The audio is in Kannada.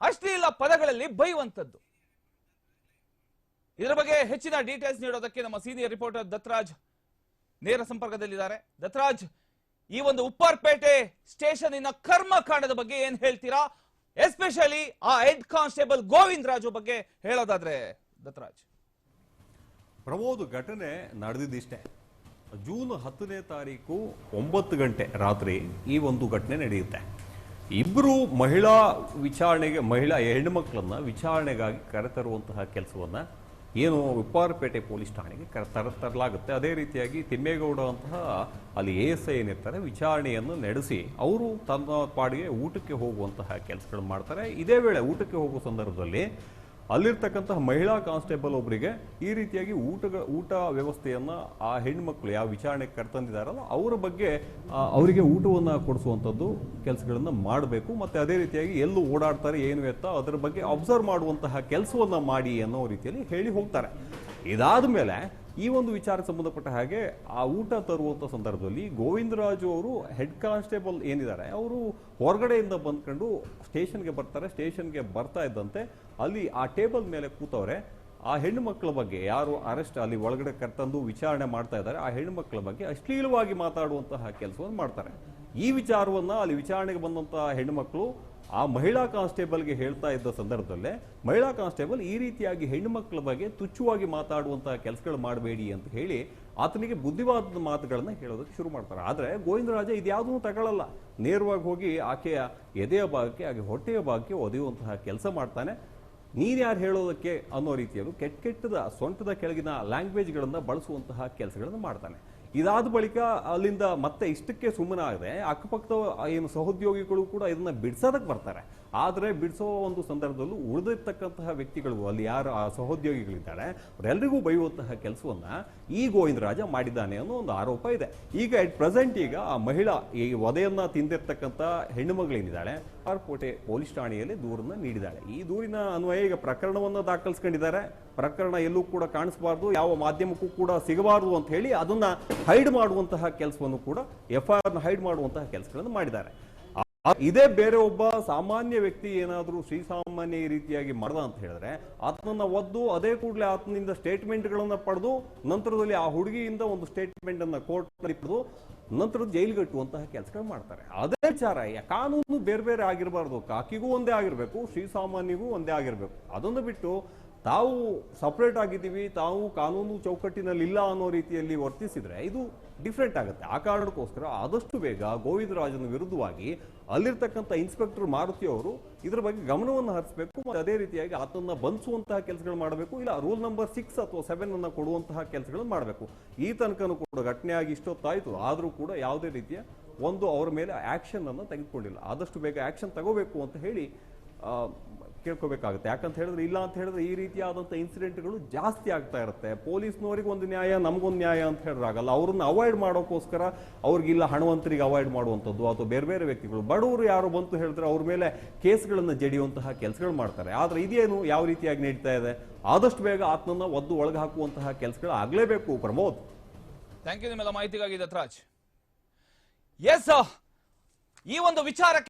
ಅಶ್ಲೀಲ ಪದಗಳಲ್ಲಿ ಬೈಯುವಂಥದ್ದು. ಇದರ ಬಗ್ಗೆ ಹೆಚ್ಚಿನ ಡೀಟೇಲ್ಸ್ ನೀಡೋದಕ್ಕೆ ನಮ್ಮ ಸೀನಿಯರ್ ರಿಪೋರ್ಟರ್ ದತ್ರಾಜ್ ನೇರ ಸಂಪರ್ಕದಲ್ಲಿದ್ದಾರೆ. ದತ್ರಾಜ್, ಈ ಒಂದು ಉಪ್ಪಾರ್ಪೇಟೆ ಸ್ಟೇಷನ್ ಇನ ಕರ್ಮಕಾಂಡದ ಬಗ್ಗೆ ಏನ್ ಹೇಳ್ತೀರಾ? ಎಸ್ಪೆಷಲಿ ಆ ಹೆಡ್ ಕಾನ್ಸ್ಟೇಬಲ್ ಗೋವಿಂದ್ ರಾಜು ಬಗ್ಗೆ ಹೇಳೋದಾದ್ರೆ, ದತ್ರಾಜ್. ಪ್ರಮೋದ್, ಘಟನೆ ನಡೆದಿದ್ದಿಷ್ಟೇ. ಜೂನ್ ಹತ್ತನೇ ತಾರೀಕು ಒಂಬತ್ತು ಗಂಟೆ ರಾತ್ರಿ ಈ ಒಂದು ಘಟನೆ ನಡೆಯುತ್ತೆ. ಇಬ್ಬರು ಮಹಿಳಾ ವಿಚಾರಣೆಗೆ, ಮಹಿಳಾ ಹೆಣ್ಣುಮಕ್ಕಳನ್ನ ವಿಚಾರಣೆಗಾಗಿ ಕರೆತರುವಂತಹ ಕೆಲಸವನ್ನು ಏನು ಉಪ್ಪಾರಪೇಟೆ ಪೊಲೀಸ್ ಠಾಣೆಗೆ ಕರೆ, ತರ, ತರಲಾಗುತ್ತೆ. ಅದೇ ರೀತಿಯಾಗಿ ತಿಮ್ಮೇಗೌಡ ಅಂತಹ ಅಲ್ಲಿ ಎ ಎಸ್ ಐ ಏನಿರ್ತಾರೆ, ವಿಚಾರಣೆಯನ್ನು ನಡೆಸಿ ಅವರು ತನ್ನ ಪಾಡಿಗೆ ಊಟಕ್ಕೆ ಹೋಗುವಂತಹ ಕೆಲಸಗಳನ್ನು ಮಾಡ್ತಾರೆ. ಇದೇ ವೇಳೆ ಊಟಕ್ಕೆ ಹೋಗುವ ಸಂದರ್ಭದಲ್ಲಿ ಅಲ್ಲಿರ್ತಕ್ಕಂತಹ ಮಹಿಳಾ ಕಾನ್ಸ್ಟೇಬಲ್ ಒಬ್ಬರಿಗೆ ಈ ರೀತಿಯಾಗಿ ಊಟ ಊಟ ವ್ಯವಸ್ಥೆಯನ್ನು ಆ ಹೆಣ್ಮಕ್ಳು ಯಾವ ವಿಚಾರಣೆಗೆ ಕರ್ತಂದಿದಾರಲ್ಲ, ಅವರ ಬಗ್ಗೆ ಅವರಿಗೆ ಊಟವನ್ನು ಕೊಡಿಸುವಂಥದ್ದು ಕೆಲಸಗಳನ್ನು ಮಾಡಬೇಕು. ಮತ್ತು ಅದೇ ರೀತಿಯಾಗಿ ಎಲ್ಲೂ ಓಡಾಡ್ತಾರೆ, ಏನು ಎತ್ತ ಅದರ ಬಗ್ಗೆ ಅಬ್ಸರ್ವ್ ಮಾಡುವಂತಹ ಕೆಲಸವನ್ನು ಮಾಡಿ ಅನ್ನೋ ರೀತಿಯಲ್ಲಿ ಹೇಳಿ ಹೋಗ್ತಾರೆ. ಇದಾದ ಮೇಲೆ ಈ ಒಂದು ವಿಚಾರಕ್ಕೆ ಸಂಬಂಧಪಟ್ಟ ಹಾಗೆ ಆ ಊಟ ತರುವಂತ ಸಂದರ್ಭದಲ್ಲಿ ಗೋವಿಂದರಾಜು ಅವರು ಹೆಡ್ ಕಾನ್ಸ್ಟೇಬಲ್ ಏನಿದ್ದಾರೆ, ಅವರು ಹೊರಗಡೆಯಿಂದ ಬಂದ್ಕೊಂಡು ಸ್ಟೇಷನ್ಗೆ ಬರ್ತಾರೆ, ಸ್ಟೇಷನ್ಗೆ ಬರ್ತಾ ಇದ್ದಂತೆ ಅಲ್ಲಿ ಆ ಟೇಬಲ್ ಮೇಲೆ ಕೂತವ್ರೆ. ಆ ಹೆಣ್ಣು ಮಕ್ಕಳ ಬಗ್ಗೆ ಯಾರು ಅರೆಸ್ಟ್ ಅಲ್ಲಿ ಒಳಗಡೆ ಕರ್ತಂದು ವಿಚಾರಣೆ ಮಾಡ್ತಾ ಇದ್ದಾರೆ, ಆ ಹೆಣ್ಣು ಮಕ್ಕಳ ಬಗ್ಗೆ ಅಶ್ಲೀಲವಾಗಿ ಮಾತಾಡುವಂತಹ ಕೆಲಸವನ್ನು ಮಾಡ್ತಾರೆ. ಈ ವಿಚಾರವನ್ನು ಅಲ್ಲಿ ವಿಚಾರಣೆಗೆ ಬಂದಂಥ ಹೆಣ್ಣುಮಕ್ಕಳು ಆ ಮಹಿಳಾ ಕಾನ್ಸ್ಟೇಬಲ್ಗೆ ಹೇಳ್ತಾ ಇದ್ದ ಸಂದರ್ಭದಲ್ಲೇ, ಮಹಿಳಾ ಕಾನ್ಸ್ಟೇಬಲ್ ಈ ರೀತಿಯಾಗಿ ಹೆಣ್ಣುಮಕ್ಕಳ ಬಗ್ಗೆ ತುಚ್ಛವಾಗಿ ಮಾತಾಡುವಂತಹ ಕೆಲಸಗಳು ಮಾಡಬೇಡಿ ಅಂತ ಹೇಳಿ ಆತನಿಗೆ ಬುದ್ಧಿವಾದದ ಮಾತುಗಳನ್ನ ಹೇಳೋದಕ್ಕೆ ಶುರು ಮಾಡ್ತಾರೆ. ಆದ್ರೆ ಗೋವಿಂದರಾಜ ಇದ್ಯಾವುದೂ ತಗೊಳ್ಳಲ್ಲ ನೇರವಾಗಿ ಹೋಗಿ ಆಕೆಯ ಎದೆಯ ಭಾಗಕ್ಕೆ, ಹಾಗೆ ಹೊಟ್ಟೆಯ ಭಾಗಕ್ಕೆ ಒದೆಯುವಂತಹ ಕೆಲಸ ಮಾಡ್ತಾನೆ. ನೀನ್ ಯಾರು ಹೇಳೋದಕ್ಕೆ ಅನ್ನೋ ರೀತಿಯಲ್ಲೂ ಕೆಟ್ಟ ಕೆಟ್ಟದ, ಸೊಂಟದ ಕೆಳಗಿನ ಲ್ಯಾಂಗ್ವೇಜ್ಗಳನ್ನು ಬಳಸುವಂತಹ ಕೆಲಸಗಳನ್ನು ಮಾಡ್ತಾನೆ. ಇದಾದ ಬಳಿಕ ಅಲ್ಲಿಂದ ಮತ್ತೆ ಇಷ್ಟಕ್ಕೆ ಸುಮ್ಮನಾಗದೆ ಅಕ್ಕಪಕ್ಕದ ಏನು ಸಹೋದ್ಯೋಗಿಗಳು ಕೂಡ ಇದನ್ನ ಬಿಡ್ಸೋದಕ್ಕೆ ಬರ್ತಾರೆ. ಆದರೆ ಬಿಡಿಸೋ ಒಂದು ಸಂದರ್ಭದಲ್ಲೂ ಉಳಿದಿರ್ತಕ್ಕಂತಹ ವ್ಯಕ್ತಿಗಳು, ಅಲ್ಲಿ ಯಾರು ಆ ಸಹೋದ್ಯೋಗಿಗಳಿದ್ದಾರೆ ಅವರೆಲ್ಲರಿಗೂ ಬೈಯುವಂತಹ ಕೆಲಸವನ್ನ ಈ ಗೋವಿಂದರಾಜ ಮಾಡಿದ್ದಾನೆ ಅನ್ನೋ ಒಂದು ಆರೋಪ ಇದೆ. ಈಗ ಎಟ್ ಪ್ರೆಸೆಂಟ್ ಈಗ ಆ ಮಹಿಳಾ ಈ ವಧೆಯನ್ನ ತಿಂದಿರ್ತಕ್ಕಂಥ ಹೆಣ್ಣು ಮಗಳೇನಿದ್ದಾಳೆ ಆರ್ಕೋಟೆ ಪೊಲೀಸ್ ಠಾಣೆಯಲ್ಲಿ ದೂರನ್ನ ನೀಡಿದ್ದಾಳೆ. ಈ ದೂರಿನ ಅನ್ವಯ ಈಗ ಪ್ರಕರಣವನ್ನು ದಾಖಲಿಸ್ಕೊಂಡಿದ್ದಾರೆ. ಪ್ರಕರಣ ಎಲ್ಲೂ ಕೂಡ ಕಾಣಿಸಬಾರ್ದು, ಯಾವ ಮಾಧ್ಯಮಕ್ಕೂ ಕೂಡ ಸಿಗಬಾರದು ಅಂತ ಹೇಳಿ ಅದನ್ನ ಹೈಡ್ ಮಾಡುವಂತಹ ಕೆಲಸವನ್ನು ಕೂಡ ಎಫ್ ಐ ಆರ್ನ ಹೈಡ್ ಮಾಡುವಂತಹ ಕೆಲಸಗಳನ್ನು ಮಾಡಿದ್ದಾರೆ. ಇದೇ ಬೇರೆ ಒಬ್ಬ ಸಾಮಾನ್ಯ ವ್ಯಕ್ತಿ ಏನಾದರೂ ಶ್ರೀಸಾಮಾನ್ಯ ರೀತಿಯಾಗಿ ಮಾಡ್ದ ಅಂತ ಹೇಳಿದ್ರೆ, ಆತನನ್ನ ಒದ್ದು ಅದೇ ಕೂಡಲೇ ಆತನಿಂದ ಸ್ಟೇಟ್ಮೆಂಟ್ಗಳನ್ನು ಪಡೆದು, ನಂತರದಲ್ಲಿ ಆ ಹುಡುಗಿಯಿಂದ ಒಂದು ಸ್ಟೇಟ್ಮೆಂಟ್ ಅನ್ನ ಕೋರ್ಟ್ ಪಡೆದು, ನಂತರ ಜೈಲ್ಗಟ್ಟುವಂತಹ ಕೆಲಸಗಳು ಮಾಡ್ತಾರೆ. ಅದೇ ವಿಚಾರ ಕಾನೂನು ಬೇರೆ ಬೇರೆ ಆಗಿರಬಾರ್ದು, ಕಾಕಿಗೂ ಒಂದೇ ಆಗಿರಬೇಕು ಶ್ರೀಸಾಮಾನ್ಯಗೂ ಒಂದೇ ಆಗಿರಬೇಕು. ಅದನ್ನು ಬಿಟ್ಟು ತಾವು ಸಪ್ರೇಟ್ ಆಗಿದ್ದೀವಿ, ತಾವು ಕಾನೂನು ಚೌಕಟ್ಟಿನಲ್ಲಿ ಇಲ್ಲ ಅನ್ನೋ ರೀತಿಯಲ್ಲಿ ವರ್ತಿಸಿದ್ರೆ ಇದು ಡಿಫ್ರೆಂಟ್ ಆಗುತ್ತೆ. ಆ ಕಾರಣಕ್ಕೋಸ್ಕರ ಆದಷ್ಟು ಬೇಗ ಗೋವಿಂದರಾಜನ ವಿರುದ್ಧವಾಗಿ ಅಲ್ಲಿರ್ತಕ್ಕಂಥ ಇನ್ಸ್ಪೆಕ್ಟರ್ ಮಾರುತಿ ಅವರು ಇದರ ಬಗ್ಗೆ ಗಮನವನ್ನು ಹರಿಸಬೇಕು ಮತ್ತು ಅದೇ ರೀತಿಯಾಗಿ ಆತನ್ನ ಬಂಧಿಸುವಂತಹ ಕೆಲಸಗಳು ಮಾಡಬೇಕು, ಇಲ್ಲ ರೂಲ್ ನಂಬರ್ ಸಿಕ್ಸ್ ಅಥವಾ ಸೆವೆನ್ ಅನ್ನು ಕೊಡುವಂತಹ ಕೆಲಸಗಳನ್ನು ಮಾಡಬೇಕು. ಈ ತನಕನೂ ಕೂಡ ಘಟನೆಯಾಗಿ ಇಷ್ಟೊತ್ತಾಯಿತು. ಆದರೂ ಕೂಡ ಯಾವುದೇ ರೀತಿಯ ಒಂದು ಅವರ ಮೇಲೆ ಆ್ಯಕ್ಷನನ್ನು ತೆಗೆದುಕೊಂಡಿಲ್ಲ. ಆದಷ್ಟು ಬೇಗ ಆ್ಯಕ್ಷನ್ ತಗೋಬೇಕು ಅಂತ ಹೇಳಿ ಕೇಳ್ಕೋಬೇಕಾಗುತ್ತೆ. ಯಾಕಂತ ಹೇಳಿದ್ರೆ ಇಲ್ಲ ಅಂತ ಹೇಳಿದ್ರೆ ಈ ರೀತಿಯಾದಂಥ ಇನ್ಸಿಡೆಂಟ್ಗಳು ಜಾಸ್ತಿ ಆಗ್ತಾ ಇರುತ್ತೆ. ಪೊಲೀಸ್ನವರಿಗೆ ಒಂದು ನ್ಯಾಯ, ನಮಗೊಂದು ನ್ಯಾಯ ಅಂತ ಹೇಳಿದ್ರಾಗಲ್ಲ, ಅವ್ರನ್ನ ಅವಾಯ್ಡ್ ಮಾಡೋಕ್ಕೋಸ್ಕರ ಅವ್ರಿಗಿಲ್ಲ ಹಣವಂತರಿಗೆ ಅವಾಯ್ಡ್ ಮಾಡುವಂಥದ್ದು ಅಥವಾ ಬೇರೆ ಬೇರೆ ವ್ಯಕ್ತಿಗಳು. ಬಡವರು ಯಾರು ಬಂತು ಹೇಳಿದ್ರೆ ಅವ್ರ ಮೇಲೆ ಕೇಸ್ಗಳನ್ನು ಜಡಿಯುವಂತಹ ಕೆಲಸಗಳು ಮಾಡ್ತಾರೆ. ಆದ್ರೆ ಇದೇನು ಯಾವ ರೀತಿಯಾಗಿ ನಡೀತಾ ಇದೆ? ಆದಷ್ಟು ಬೇಗ ಆತ್ಮನ್ನ ಒದ್ದು ಒಳಗೆ ಹಾಕುವಂತಹ ಕೆಲಸಗಳು ಆಗಲೇಬೇಕು. ಪ್ರಮೋದ್. ಥ್ಯಾಂಕ್ ಯು ನಿಮ್ಮೆಲ್ಲ ಮಾಹಿತಿಗಾಗಿ ದತ್ರಾಜ್. ಎಸ್ ಈ ಒಂದು ವಿಚಾರಕ್ಕೆ